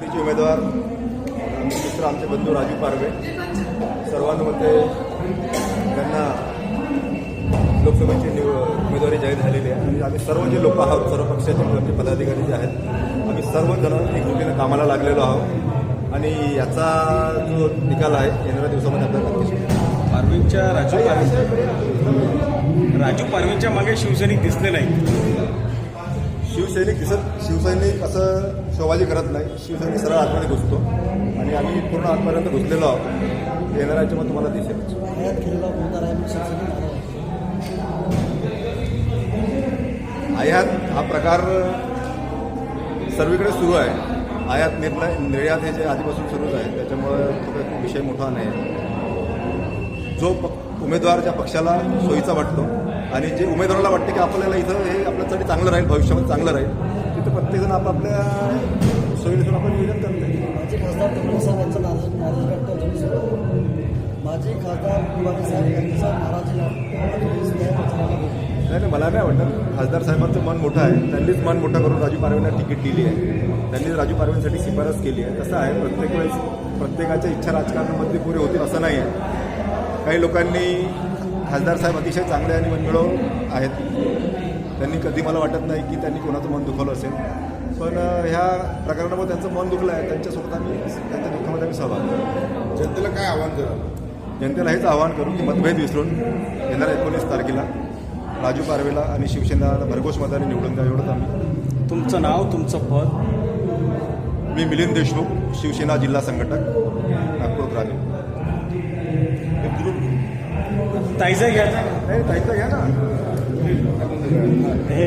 तिचे उमेदवार मित्र आमचे बंधू राजू पारवे. सर्वांमध्ये त्यांना लोकसभेची निव उमेदवारी जाहीर झालेली आहे. आणि आम्ही सर्व जे लोक आहोत सर्व पक्षाचे आमचे पदाधिकारी जे आहेत आम्ही सर्वजण एकजुटीनं कामाला लागलेलो आहोत. आणि याचा जो निकाल आहे येणाऱ्या दिवसामध्ये आपल्याला नक्कीच पारवींच्या राजू पारवी राजू पारवींच्या मागे शिवसैनिक दिसले नाही शिवसैनिक दिसत शिवसैनिक असं शोभाजी करत नाही. शिवसैनिक सरळ आतमध्ये घुसतो. आणि आम्ही पूर्ण आतपर्यंत घुसलेलो आहोत. येणाऱ्या याच्यामध्ये तुम्हाला दिसेल. आयात हा प्रकार सर्वीकडे सुरू आहे. आयात निर्णय निर्यात हे जे आधीपासून सुरूच आहे त्याच्यामुळं तो काही खूप विषय मोठा नाही. जो प उमेदवार ज्या पक्षाला सोयीचा वाटतो आणि जे उमेदवाराला वाटते की आपल्याला इथं हे आपल्यासाठी चांगलं राहील भविष्यामध्ये चांगलं राहील तिथं प्रत्येकजण आपापल्या सोयीनुसार आपण नियोजन करतो माजी खासदार नाराज नाराजी व्यक्त साहेब यांचा नाराजी. नाही नाही मला नाही वाटत खासदार साहेबांचं मन मोठं आहे. त्यांनीच मन मोठं करून राजू पारवेंना तिकीट दिली आहे. त्यांनी राजू पारवेंसाठी शिफारस केली आहे. कसं आहे प्रत्येक वेळेस प्रत्येकाच्या इच्छा राजकारणामध्ये पुरे होतील असं नाही आहे. काही लोकांनी खासदार साहेब अतिशय चांगले आणि मनमिळव आहेत. त्यांनी कधी मला वाटत नाही की त्यांनी कोणाचं मन दुखवलं असेल. पण ह्या प्रकरणामध्ये त्यांचं मन दुखलं आहे. त्यांच्यासोबत आम्ही त्यांच्या दुःखामध्ये आम्ही सहभाग करू. जनतेला काय आव्हान करा जनतेला हेच आवाहन करू की मतभेद विसरून येणाऱ्या एकोणीस तारखेला राजू पारवेला आणि शिवसेनेला भरघोस मताने निवडून द्या एवढंच आम्ही. तुमचं नाव तुमचं पद? मी मिलिंद देशमुख शिवसेना जिल्हा संघटक नागपूर ग्रामीण. ताईजा घ्यायचा नाही ताईचं घ्या ना. हे.